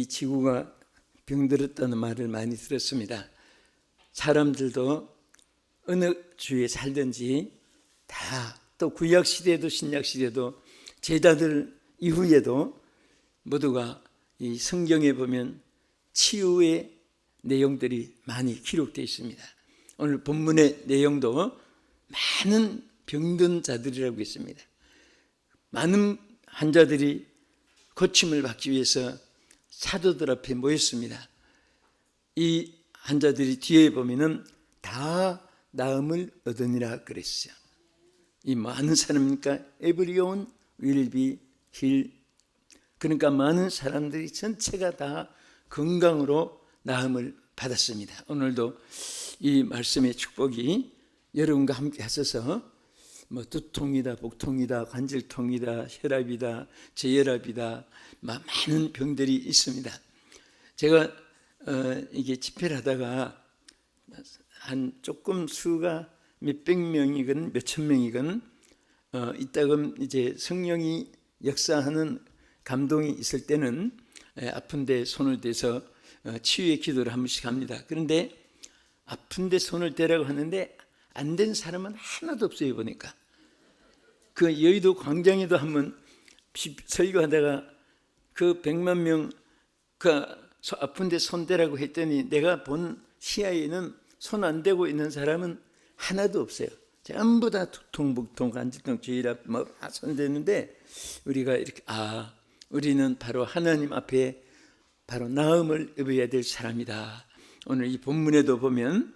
이 지구가 병들었다는 말을 많이 들었습니다. 사람들도 어느 주에 살든지 다 또 구약 시대도 신약 시대도 제자들 이후에도 모두가 이 성경에 보면 치유의 내용들이 많이 기록되어 있습니다. 오늘 본문의 내용도 많은 병든 자들이라고 있습니다. 많은 환자들이 고침을 받기 위해서 사도들 앞에 모였습니다. 이 환자들이 뒤에 보면은 다 나음을 얻으니라 그랬어요. 이 많은 사람이니까 will be healed. 그러니까 많은 사람들이 전체가 다 건강으로 나음을 받았습니다. 오늘도 이 말씀의 축복이 여러분과 함께 하셔서 뭐 두통이다, 복통이다, 관절통이다, 혈압이다, 저혈압이다, 마- 많은 병들이 있습니다. 제가 어, 이게 집회를 하다가 한 조금 수가 몇백 명이건 몇천 명이건 어, 이따금 이제 성령이 역사하는 감동이 있을 때는 에, 아픈데 손을 대서 어, 치유의 기도를 한 번씩 합니다. 그런데 아픈데 손을 대라고 하는데 안 된 사람은 하나도 없어요 보니까. 그 여의도 광장에도 한번 비- 설교하다가 그 백만 명 그 아픈데 손 대라고 했더니 내가 본 시야에는 손 안 대고 있는 사람은 하나도 없어요. 전부 다 두통, 복통, 간질통, 저혈압 뭐손 대는데 우리가 이렇게 아 우리는 바로 하나님 앞에 바로 나음을 입어야 될 사람이다. 오늘 이 본문에도 보면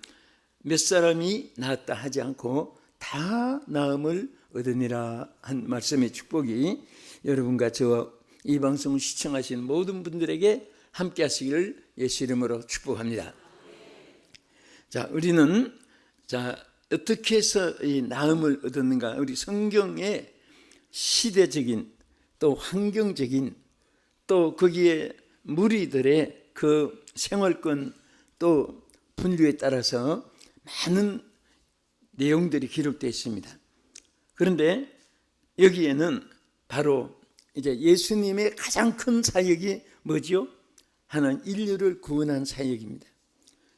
몇 사람이 나았다 하지 않고 다 나음을 얻으니라 한 말씀의 축복이 여러분과 저와 이 방송을 시청하신 모든 분들에게 함께 하시기를 예수 이름으로 축복합니다. 자, 우리는 자, 어떻게 해서 이 나음을 얻었는가? 우리 성경의 시대적인 또 환경적인 또 거기에 무리들의 그 생활권 또 분류에 따라서 많은 내용들이 기록되어 있습니다. 그런데 여기에는 바로 이제 예수님의 가장 큰 사역이 뭐지요? 하나님 인류를 구원한 사역입니다.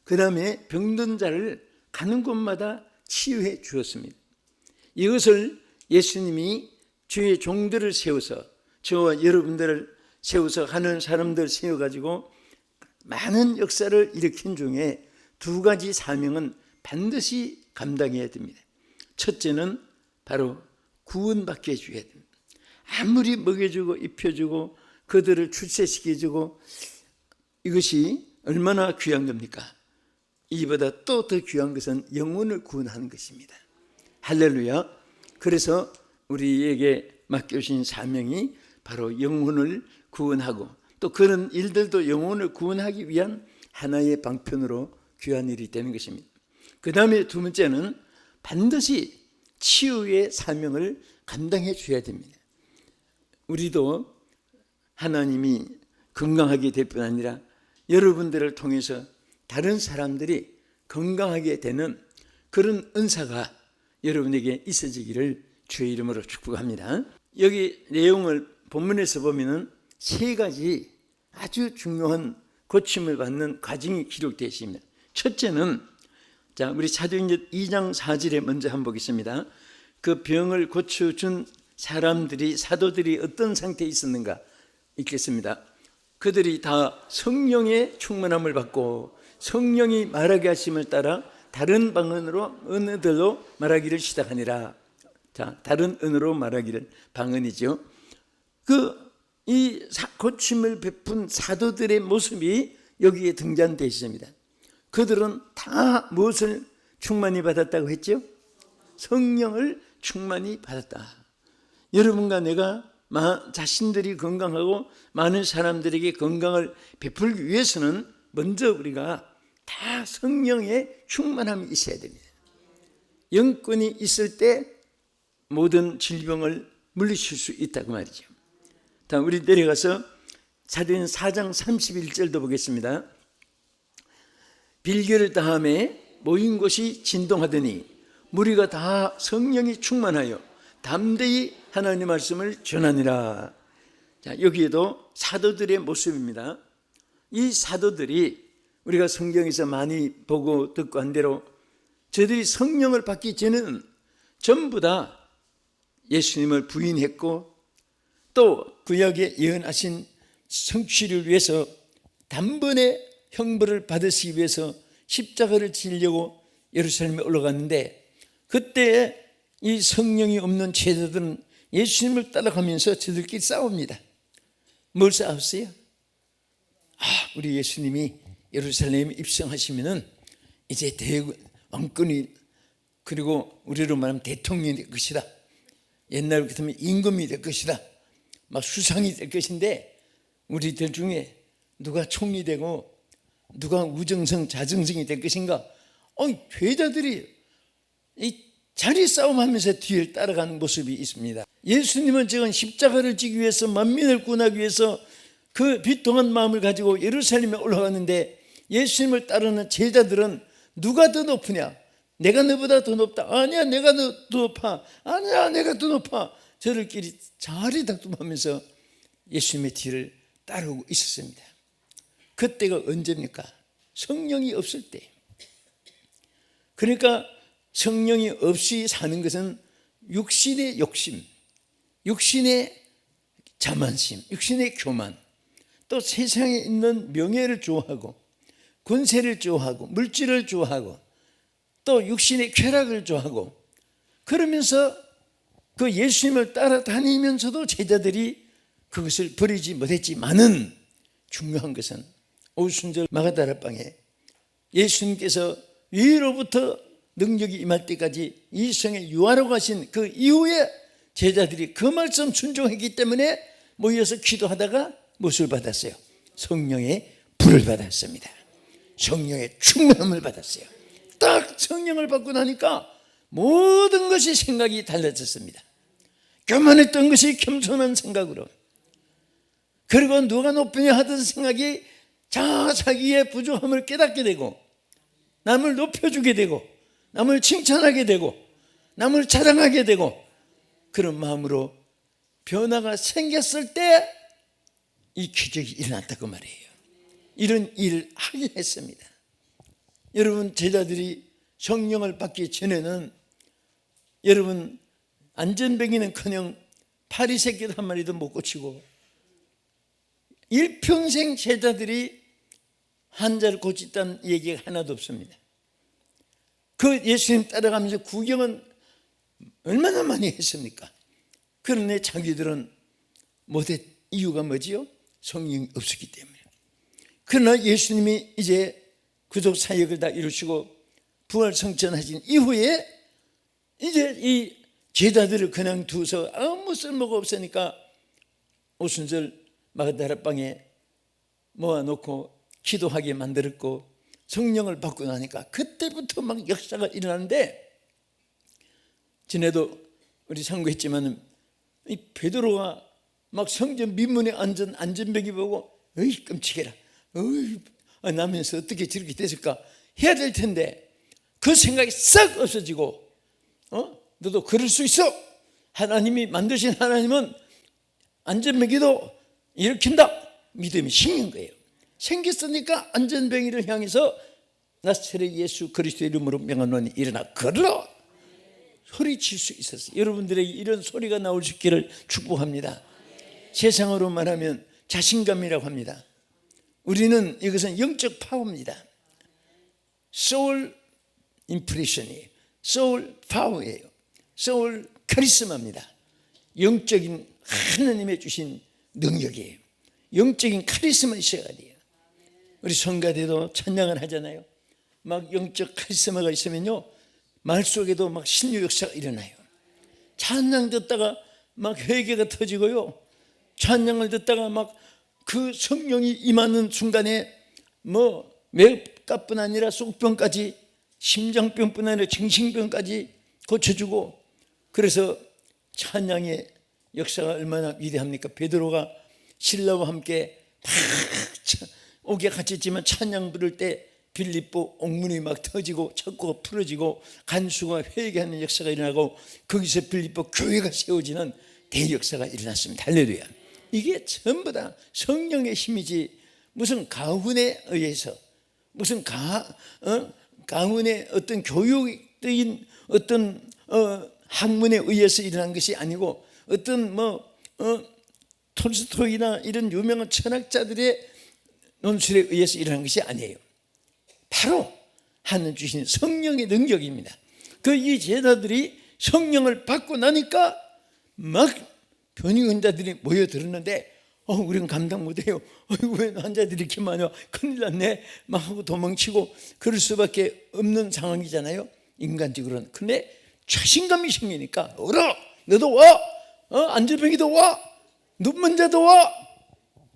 그 다음에 병든 자를 가는 곳마다 치유해 주었습니다. 이것을 예수님이 주의 종들을 세워서 저와 여러분들을 세워서 하는 사람들 세워가지고 많은 역사를 일으킨 중에 두 가지 사명은 반드시 감당해야 됩니다. 첫째는 바로 구원받게 해줘야 됩니다. 아무리 먹여주고 입혀주고 그들을 출세시켜주고 이것이 얼마나 귀한 겁니까? 이보다 또 더 귀한 것은 영혼을 구원하는 것입니다. 할렐루야. 그래서 우리에게 맡겨주신 사명이 바로 영혼을 구원하고 또 그런 일들도 영혼을 구원하기 위한 하나의 방편으로 귀한 일이 되는 것입니다. 그 다음에 두 번째는 반드시 치유의 사명을 감당해 줘야 됩니다. 우리도 하나님이 건강하게 될 뿐 아니라 여러분들을 통해서 다른 사람들이 건강하게 되는 그런 은사가 여러분에게 있어지기를 주의 이름으로 축복합니다. 여기 내용을 본문에서 보면은 세 가지 아주 중요한 고침을 받는 과정이 기록되어 있습니다. 첫째는 자, 우리 사도행전 2장 4절에 먼저 한번 보겠습니다. 그 병을 고쳐준 사람들이 사도들이 어떤 상태에 있었는가 읽겠습니다. 그들이 다 성령의 충만함을 받고 성령이 말하게 하심을 따라 다른 방언으로 언어들로 말하기를 시작하니라. 자, 다른 언어로 말하기를 방언이죠. 그 이 고침을 베푼 사도들의 모습이 여기에 등장되어 있습니다. 그들은 다 무엇을 충만히 받았다고 했죠? 성령을 충만히 받았다. 여러분과 내가 자신들이 건강하고 많은 사람들에게 건강을 베풀기 위해서는 먼저 우리가 다 성령의 충만함이 있어야 됩니다. 영권이 있을 때 모든 질병을 물리칠 수 있다고 말이죠. 다음 우리 내려가서 사도행 4장 31절도 보겠습니다. 빌개를 다음에 모인 곳이 진동하더니 무리가 다 성령이 충만하여 담대히 하나님 말씀을 전하니라. 자, 여기에도 사도들의 모습입니다. 이 사도들이 우리가 성경에서 많이 보고 듣고 한 대로 저들이 성령을 받기 전에는 전부 다 예수님을 부인했고 또 구약에 예언하신 성취를 위해서 단번에 형벌을 받으시기 위해서 십자가를 지려고 예루살렘에 올라갔는데 그때 이 성령이 없는 제자들은 예수님을 따라가면서 저들끼리 싸웁니다. 뭘 싸웠어요? 아, 우리 예수님이 예루살렘에 입성하시면은 이제 대 왕권이 그리고 우리로 말하면 대통령이 될 것이다. 옛날 같으면 임금이 될 것이다. 막 수상이 될 것인데 우리들 중에 누가 총리 되고 누가 우정성 자정성이 될 것인가? 어, 죄자들이 이 자리 싸움하면서 뒤를 따라가는 모습이 있습니다. 예수님은 지금 십자가를 지기 위해서 만민을 구원하기 위해서 그 비통한 마음을 가지고 예루살렘에 올라갔는데 예수님을 따르는 제자들은 누가 더 높으냐? 내가 너보다 더 높다. 아니야, 내가 더 높아. 아니야, 내가 더 높아. 저들끼리 자리 다툼하면서 예수님의 뒤를 따르고 있었습니다. 그때가 언제입니까? 성령이 없을 때. 그러니까 성령이 없이 사는 것은 육신의 욕심, 육신의 자만심, 육신의 교만, 또 세상에 있는 명예를 좋아하고 권세를 좋아하고 물질을 좋아하고 또 육신의 쾌락을 좋아하고 그러면서 그 예수님을 따라다니면서도 제자들이 그것을 버리지 못했지만은 중요한 것은 오순절 마가다라 방에 예수님께서 위로부터 능력이 임할 때까지 이 성에 유하러 가신 그 이후에 제자들이 그 말씀 순종했기 때문에 모여서 기도하다가 무엇을 받았어요? 성령의 불을 받았습니다. 성령의 충만함을 받았어요. 딱 성령을 받고 나니까 모든 것이 생각이 달라졌습니다. 교만했던 것이 겸손한 생각으로 그리고 누가 높으냐 하던 생각이 자 자기의 부족함을 깨닫게 되고 남을 높여주게 되고 남을 칭찬하게 되고 남을 자랑하게 되고 그런 마음으로 변화가 생겼을 때 이 기적이 일어났다고 말이에요. 이런 일을 하게 했습니다. 여러분 제자들이 성령을 받기 전에는 여러분 안전뱅이는 커녕 파리 새끼도 한 마리도 못 고치고 일평생 제자들이 환자를 고쳤다는 얘기가 하나도 없습니다. 그 예수님 따라가면서 구경은 얼마나 많이 했습니까? 그런데 자기들은 못했 이유가 뭐지요? 성령이 없었기 때문에. 그러나 예수님이 이제 구속 사역을 다 이루시고 부활 성천하신 이후에 이제 이 제자들을 그냥 두서 아무 쓸모가 없으니까 오순절 마가다라방에 모아놓고 기도하게 만들었고 성령을 받고 나니까 그때부터 막 역사가 일어나는데 전에도 우리 상고했지만은 이 베드로가 막 성전 민문에 앉은 안전벽이 보고 어이 끔찍해라. 어이 아, 나면서 어떻게 저렇게 됐을까 해야 될 텐데 그 생각이 싹 없어지고 어? 너도 그럴 수 있어. 하나님이 만드신 하나님은 안전병기도 일으킨다. 믿음이 생긴 거예요 생겼으니까 안전병이를 향해서 나스레 예수 그리스도 이름으로 명하노니 일어나 걸어 소리칠 수 있었어요. 여러분들에게 이런 소리가 나올 수 있기를 축복합니다. 세상으로 말하면 자신감이라고 합니다. 우리는 이것은 영적 파워입니다. 소울 임프레션이에요. 소울 파워예요. 소울 카리스마입니다. 영적인 하나님의 주신 능력이에요. 영적인 카리스마 있어야 돼요 우리 성가대도 찬양을 하잖아요. 막 영적 카리스마가 있으면요 말 속에도 막 신유 역사가 일어나요. 찬양 듣다가 막 회개가 터지고요. 찬양을 듣다가 막 그 성령이 임하는 순간에 뭐 맥값뿐 아니라 속병까지 심장병뿐 아니라 정신병까지 고쳐주고 그래서 찬양의 역사가 얼마나 위대합니까? 베드로가 신라와 함께 막 옥에 갇혔지만 찬양 부를 때 빌립보 옥문이 막 터지고 척고가 풀어지고 간수가 회개하는 역사가 일어나고 거기서 빌립보 교회가 세워지는 대역사가 일어났습니다. 할렐루야. 이게 전부 다 성령의 힘이지 무슨 가훈에 의해서 무슨 가 어? 가훈의 어떤 교육적인 어떤 어, 학문에 의해서 일어난 것이 아니고 어떤 뭐 어, 톨스토이나 이런 유명한 철학자들의 논술에 의해서 일어난 것이 아니에요. 바로 하나님 주신 성령의 능력입니다. 그 이 제자들이 성령을 받고 나니까 막 변이 환자들이 모여들었는데 어, 우리는 감당 못해요. 어이구, 왜 환자들이 이렇게 많아? 큰일 났네. 막 하고 도망치고 그럴 수밖에 없는 상황이잖아요. 인간적으로는. 근데 자신감이 생기니까, 울어! 너도 와! 어, 안질병이도 와! 눈먼자도 와!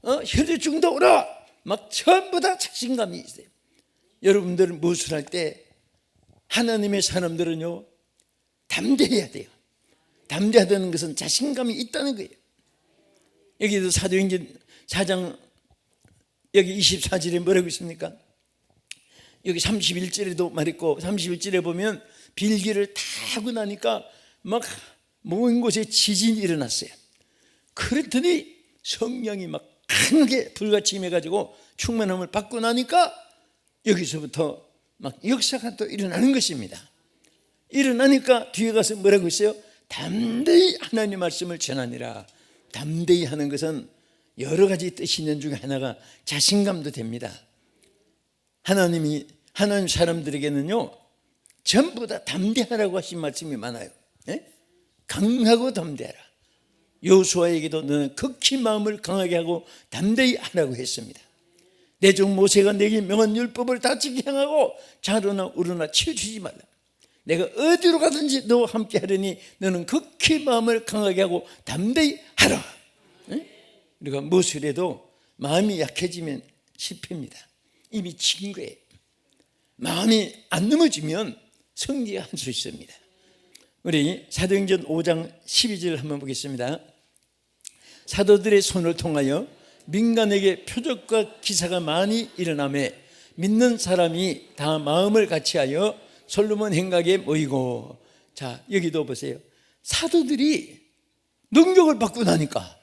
어, 혈류증도 오라! 막 전부 다 자신감이 있어요. 여러분들은 무엇을 할 때 하나님의 사람들은요, 담대해야 돼요. 담대하다는 것은 자신감이 있다는 거예요. 여기도 사도행전 4장 여기 24절에 뭐라고 있습니까? 여기 31절에도 말했고 31절에 보면 빌기를 다 하고 나니까 막 모인 곳에 지진이 일어났어요. 그랬더니 성령이 막 강하게 불같이 임해가지고 충만함을 받고 나니까 여기서부터 막 역사가 또 일어나는 것입니다. 일어나니까 뒤에 가서 뭐라고 했어요? 담대히 하나님 말씀을 전하니라. 담대히 하는 것은 여러 가지 뜻이 있는 중에 하나가 자신감도 됩니다. 하나님이 하나님 사람들에게는요 전부 다 담대하라고 하신 말씀이 많아요. 예? 강하고 담대하라. 여호수아에게도 너는 극히 마음을 강하게 하고 담대히 하라고 했습니다. 내 종 모세가 내게 명한 율법을 다 지키게 하고 자로나 우르나 치우치지 말라. 내가 어디로 가든지 너와 함께 하려니 너는 극히 마음을 강하게 하고 담대히 하라. 예? 우리가 무엇을 해도 마음이 약해지면 실패입니다. 이미 진 거예요. 마음이 안 넘어지면 성리할 수 있습니다. 우리 사도행전 5장 12절 한번 보겠습니다. 사도들의 손을 통하여 민간에게 표적과 기사가 많이 일어나매 믿는 사람이 다 마음을 같이하여 솔로몬 행각에 모이고 자 여기도 보세요. 사도들이 능력을 받고 나니까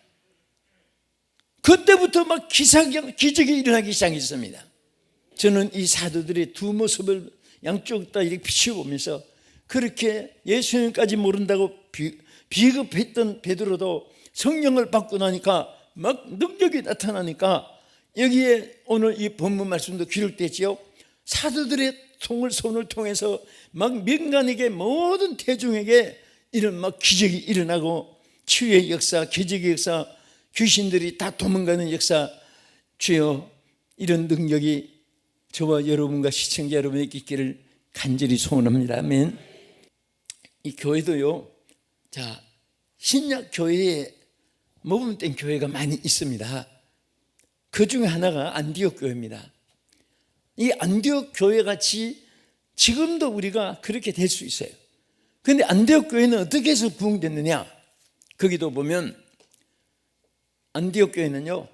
그때부터 막 기사 기적이 일어나기 시작했습니다. 저는 이 사도들의 두 모습을 양쪽 다 이렇게 비춰보면서 그렇게 예수님까지 모른다고 비, 비급했던 베드로도 성령을 받고 나니까 막 능력이 나타나니까 여기에 오늘 이 본문 말씀도 기록됐지요. 사도들의 통을 손을 통해서 막 민간에게 모든 대중에게 이런 막 기적이 일어나고 치유의 역사, 기적의 역사, 귀신들이 다 도망가는 역사, 주여 이런 능력이 저와 여러분과 시청자 여러분에게 있기를 간절히 소원합니다. 아멘. 이 교회도요. 자, 신약 교회에 모범된 교회가 많이 있습니다. 그 중에 하나가 안디옥 교회입니다. 이 안디옥 교회 같이 지금도 우리가 그렇게 될 수 있어요. 근데 안디옥 교회는 어떻게 해서 부흥됐느냐? 거기도 보면 안디옥 교회는요.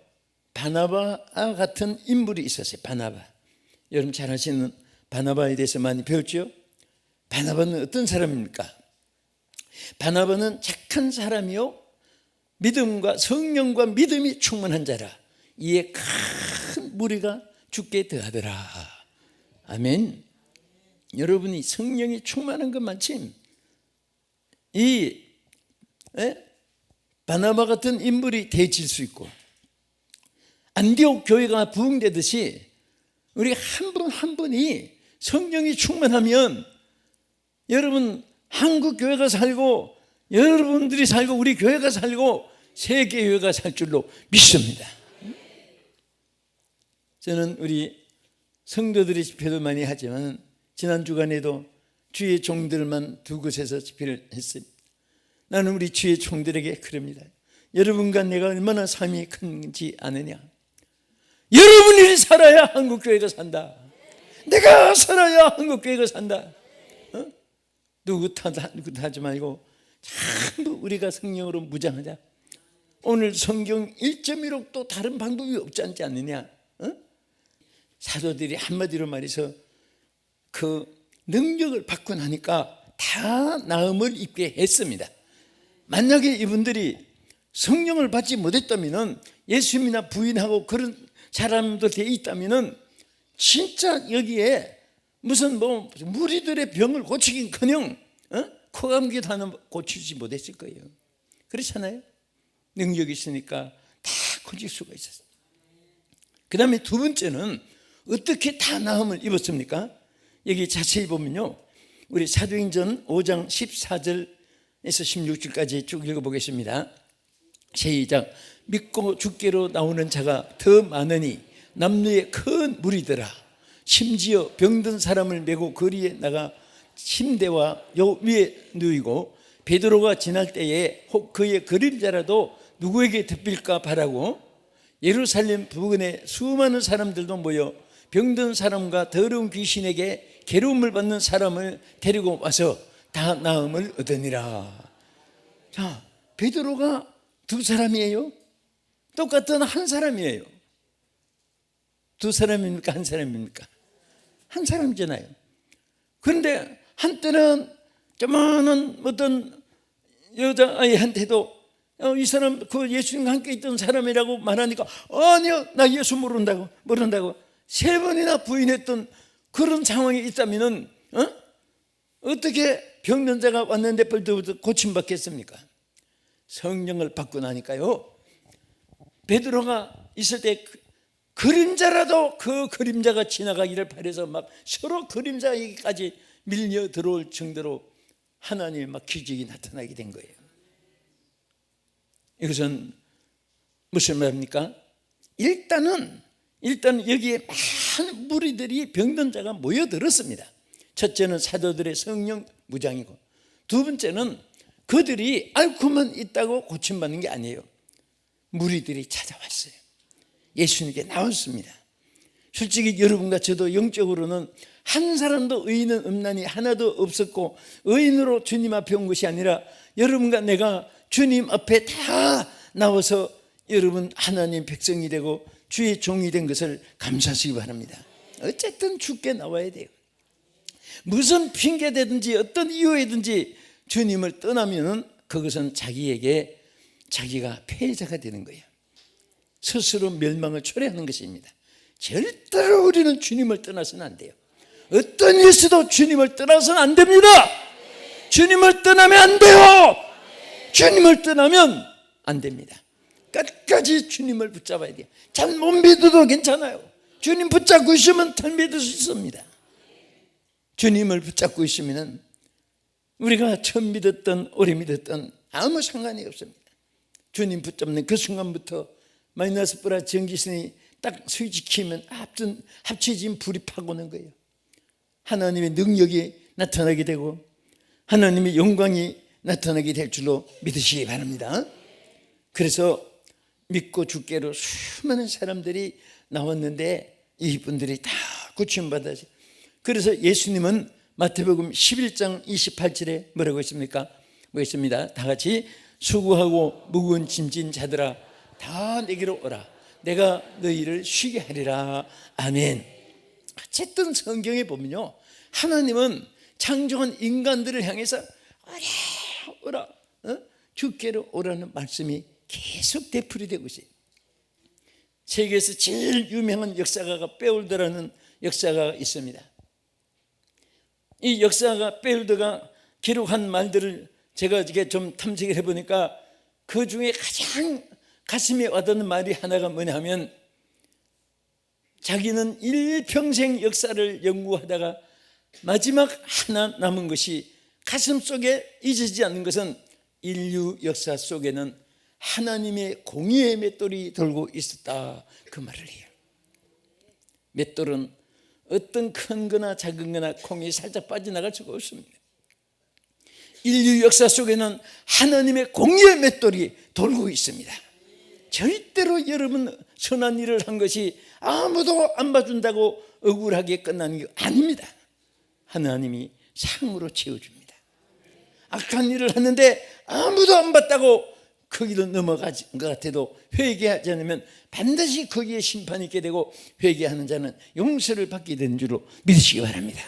바나바와 같은 인물이 있었어요. 바나바. 여러분 잘 아시는 바나바에 대해서 많이 배웠죠? 바나바는 어떤 사람입니까? 바나바는 착한 사람이요. 믿음과 성령과 믿음이 충만한 자라. 이에 큰 무리가 죽게 더하더라. 아멘. 여러분이 성령이 충만한 것만큼 이 에? 바나바 같은 인물이 되질 수 있고 안디옥 교회가 부흥되듯이 우리 한 분 한 분이 성령이 충만하면 여러분 한국 교회가 살고 여러분들이 살고 우리 교회가 살고 세계 교회가 살 줄로 믿습니다. 저는 우리 성도들이 집회도 많이 하지만 지난 주간에도 주의 종들만 두 곳에서 집회를 했습니다. 나는 우리 주의 종들에게 그럽니다. 여러분과 내가 얼마나 삶이 큰지 아느냐? 여러분이 살아야 한국 교회가 산다. 내가 살아야 한국 교회가 산다. 어? 누구 탓하지 말고 전부 우리가 성령으로 무장하자. 오늘 성경 1.16도 다른 방법이 없지 않지 않느냐? 어? 사도들이 한마디로 말해서 그 능력을 받고 나니까 다 나음을 입게 했습니다. 만약에 이분들이 성령을 받지 못했다면 예수님이나 부인하고 그런 사람도 돼 있다면은 진짜 여기에 무슨 뭐 무리들의 병을 고치긴커녕 어? 코감기도 하나 고치지 못했을 거예요. 그렇잖아요. 능력이 있으니까 다 고칠 수가 있었어요. 그 다음에 두 번째는 어떻게 다 나음을 입었습니까? 여기 자세히 보면요. 우리 사도행전 5장 14절에서 16절까지 쭉 읽어보겠습니다. 시작. 믿고 죽게로 나오는 자가 더 많으니 남녀의 큰 무리더라. 심지어 병든 사람을 메고 거리에 나가 침대와 요 위에 누이고 베드로가 지날 때에 혹 그의 그림자라도 누구에게 덮일까 바라고 예루살렘 부근에 수많은 사람들도 모여 병든 사람과 더러운 귀신에게 괴로움을 받는 사람을 데리고 와서 다 나음을 얻으니라. 자, 베드로가 두 사람이에요. 똑같은 한 사람이에요. 두 사람입니까? 한 사람입니까? 한 사람이잖아요. 그런데 한때는 조만한 어떤 여자아이한테도 어, 이 사람 그 예수님과 함께 있던 사람이라고 말하니까 아니요 나 예수 모른다고 모른다고 세 번이나 부인했던 그런 상황이 있다면은 어? 어떻게 병든 자가 왔는데 벌써부터 고침받겠습니까? 성령을 받고 나니까요 베드로가 있을 때 그- 그림자라도 그 그림자가 지나가기를 바래서 막 서로 그림자에게까지 밀려 들어올 정도로 하나님의 막 기적이 나타나게 된 거예요. 이것은 무슨 말입니까? 일단은 일단 여기에 많은 무리들이 병든 자가 모여들었습니다. 첫째는 사도들의 성령 무장이고 두 번째는 그들이 앓고만 있다고 고침받는 게 아니에요. 무리들이 찾아왔어요. 예수님께 나왔습니다. 솔직히 여러분과 저도 영적으로는 한 사람도 의인은 없나니 하나도 없었고 의인으로 주님 앞에 온 것이 아니라 여러분과 내가 주님 앞에 다 나와서 여러분 하나님 백성이 되고 주의 종이 된 것을 감사하시기 바랍니다. 어쨌든 죽게 나와야 돼요. 무슨 핑계대든지 어떤 이유에든지 주님을 떠나면은 그것은 자기에게 자기가 패자가 되는 거예요. 스스로 멸망을 초래하는 것입니다. 절대로 우리는 주님을 떠나서는 안 돼요. 어떤 일수도 주님을 떠나서는 안 됩니다. 주님을 떠나면 안 돼요. 주님을 떠나면 안 됩니다. 끝까지 주님을 붙잡아야 돼요. 잘 못 믿어도 괜찮아요. 주님 붙잡고 있으면 잘 믿을 수 있습니다. 주님을 붙잡고 있으면 우리가 처음 믿었던 오래 믿었던 아무 상관이 없습니다. 주님 붙잡는 그 순간부터 마이너스 플러스 전기선이 딱 스위치 키면 합전, 합쳐진 불이 파고는 거예요. 하나님의 능력이 나타나게 되고 하나님의 영광이 나타나게 될 줄로 믿으시기 바랍니다. 그래서 믿고 죽게로 수많은 사람들이 나왔는데 이분들이 다 구원받아서 그래서 예수님은 마태복음 11장 28절에 뭐라고 했습니까? 뭐 있습니다. 다 같이 수고하고 무거운 짐진 자들아 다 내게로 오라. 내가 너희를 쉬게 하리라. 아멘. 어쨌든 성경에 보면요. 하나님은 창조한 인간들을 향해서 오라 오라 어? 주께로 오라는 말씀이 계속 되풀이되고 있어요. 세계에서 제일 유명한 역사가가 베울드라는 역사가가 있습니다. 이 역사가 베울드가 기록한 말들을 제가 이게 좀 탐색을 해보니까 그 중에 가장 가슴에 와닿는 말이 하나가 뭐냐면 자기는 일평생 역사를 연구하다가 마지막 하나 남은 것이 가슴 속에 잊어지지 않는 것은 인류 역사 속에는 하나님의 공의의 맷돌이 돌고 있었다 그 말을 해요. 맷돌은 어떤 큰 거나 작은 거나 콩이 살짝 빠져나갈 수가 없습니다. 인류 역사 속에는 하나님의 공의의 맷돌이 돌고 있습니다. 절대로 여러분 선한 일을 한 것이 아무도 안 봐준다고 억울하게 끝나는 게 아닙니다. 하나님이 상으로 채워줍니다. 악한 일을 하는데 아무도 안 봤다고 거기로 넘어간 것 같아도 회개하지 않으면 반드시 거기에 심판이 있게 되고 회개하는 자는 용서를 받게 되는 줄로 믿으시기 바랍니다.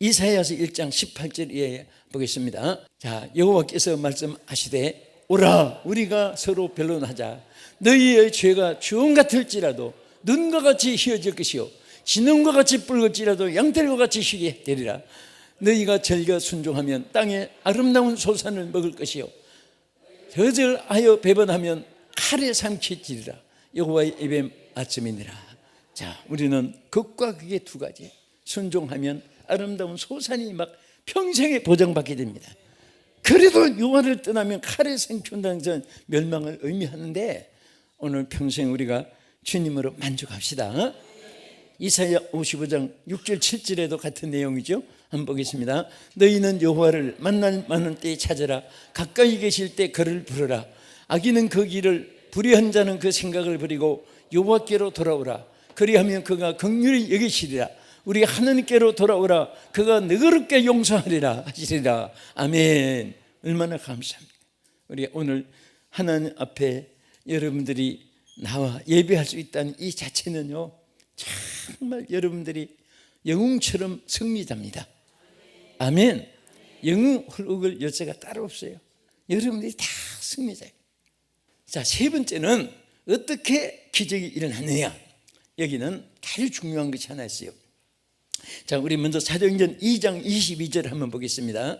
이사야서 1장 18절에 보겠습니다. 자, 여호와께서 말씀하시되 오라 우리가 서로 변론하자 너희의 죄가 주홍 같을지라도 눈과 같이 휘어질 것이요 진홍과 같이 붉을지라도 양털과 같이 휘게 되리라 너희가 절겨 순종하면 땅에 아름다운 소산을 먹을 것이요. 저절하여 배번하면 칼에 삼키지리라. 여호와의 입의 아침이니라. 자 우리는 극과 극의 두 가지. 순종하면 아름다운 소산이 막 평생에 보장받게 됩니다. 그래도 요한을 떠나면 칼에 전 멸망을 의미하는데 오늘 평생 우리가 주님으로 만족합시다. 어? 이사야 55장 6절 7절에도 같은 내용이죠. 한번 보겠습니다. 너희는 여호와를 만날 만한 때에 찾으라. 가까이 계실 때 그를 부르라. 악인은 그 길을 불의한 자는 그 생각을 버리고 여호와께로 돌아오라. 그리하면 그가 긍휼히 여기시리라. 우리 하나님께로 돌아오라. 그가 너그럽게 용서하리라 하시리라. 아멘. 얼마나 감사합니다. 우리 오늘 하나님 앞에 여러분들이 나와 예배할 수 있다는 이 자체는요. 정말 여러분들이 영웅처럼 승리자입니다. 아멘. 훌욱을 여자가 따로 없어요. 여러분들이 다 승리자예요. 자, 세 번째는 어떻게 기적이 일어났느냐. 여기는 아주 중요한 것이 하나 있어요. 자, 우리 먼저 사도행전 2장 22절 한번 보겠습니다.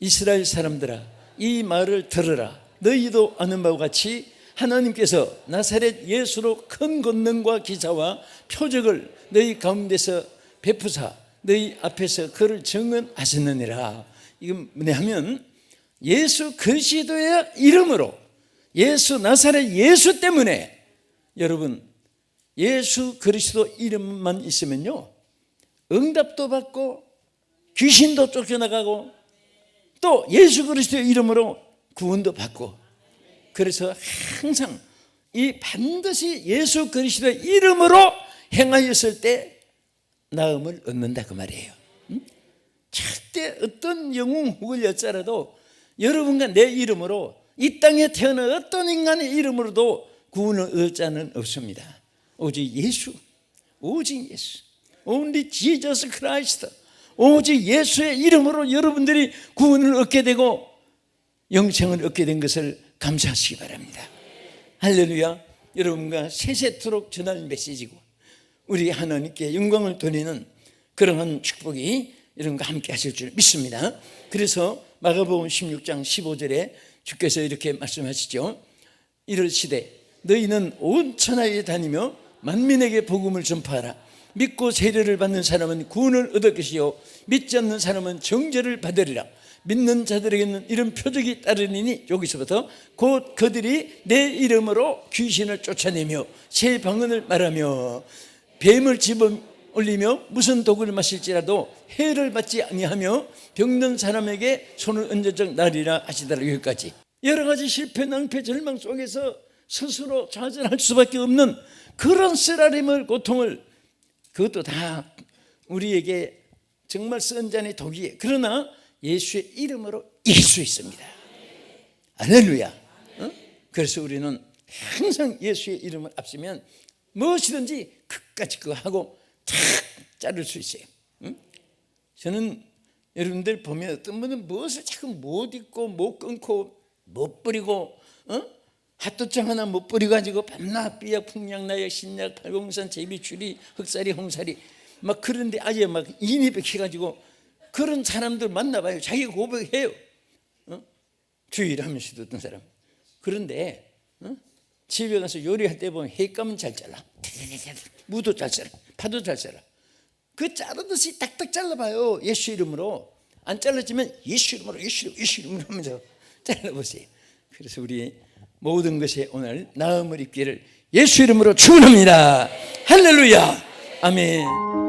이스라엘 사람들아, 이 말을 들으라. 너희도 아는 바와 같이 하나님께서 나사렛 예수로 큰 권능과 기사와 표적을 너희 가운데서 베푸사 너희 앞에서 그를 증언하셨느니라. 이건 뭐냐면 예수 그리스도의 이름으로 예수 나사렛 예수 때문에 여러분 예수 그리스도 이름만 있으면요 응답도 받고 귀신도 쫓겨나가고 또 예수 그리스도 이름으로 구원도 받고 그래서 항상 이 반드시 예수 그리스도의 이름으로 행하였을 때 나음을 얻는다 그 말이에요. 응? 절대 어떤 영웅 혹은 여자라도 여러분과 내 이름으로 이 땅에 태어난 어떤 인간의 이름으로도 구원을 얻을 자는 없습니다. 오직 예수, 오직 예수, only Jesus Christ. 오직 예수의 이름으로 여러분들이 구원을 얻게 되고 영생을 얻게 된 것을 감사하시기 바랍니다. 할렐루야. 여러분과 세세토록 전할 메시지고 우리 하나님께 영광을 돌리는 그러한 축복이 여러분과 함께 하실 줄 믿습니다. 그래서 마가복음 16장 15절에 주께서 이렇게 말씀하시죠. 이르시되 너희는 온 천하에 다니며 만민에게 복음을 전파하라. 믿고 세례를 받는 사람은 구원을 얻을 것이요 믿지 않는 사람은 정죄를 받으리라. 믿는 자들에게는 이런 표적이 따르니 여기서부터 곧 그들이 내 이름으로 귀신을 쫓아내며 새 방언을 말하며 뱀을 집어 올리며 무슨 독을 마실지라도 해를 받지 아니하며 병든 사람에게 손을 얹어적 나리라 하시더라 여기까지. 여러 가지 실패 낭패 절망 속에서 스스로 좌절할 수밖에 없는 그런 쓰라림을 고통을 그것도 다 우리에게 정말 선잔의 독이에요. 그러나 예수의 이름으로 이길 수 있습니다. 할렐루야. 어? 그래서 우리는 항상 예수의 이름을 앞서면 무엇이든지 끝까지 그거 하고 탁 자를 수 있어요. 응? 저는 여러분들 보면 어떤 분은 무엇을 자꾸 못 잊고 못 끊고 못 뿌리고 어? 핫도장 하나 못 뿌려가지고 밤낮 삐약 풍량나약 신약 팔공산 제비 추리 흑사리 홍사리 막 그런데 아예 막 인이 백해가지고 그런 사람들 만나봐요. 자기가 고백해요. 어? 주의를 하면서도 어떤 사람. 그런데 어? 집에 가서 요리할 때 보면 해감은 잘 잘라. 무도 잘 잘라. 파도 잘 잘라. 그 자르듯이 딱딱 잘라봐요. 예수 이름으로. 안 잘라지면 예수 이름으로 예수 이름으로 예수 이름으로 하면서 잘라보세요. 그래서 우리 모든 것에 오늘 나음을 입기를 예수 이름으로 축원합니다. 할렐루야. 아멘.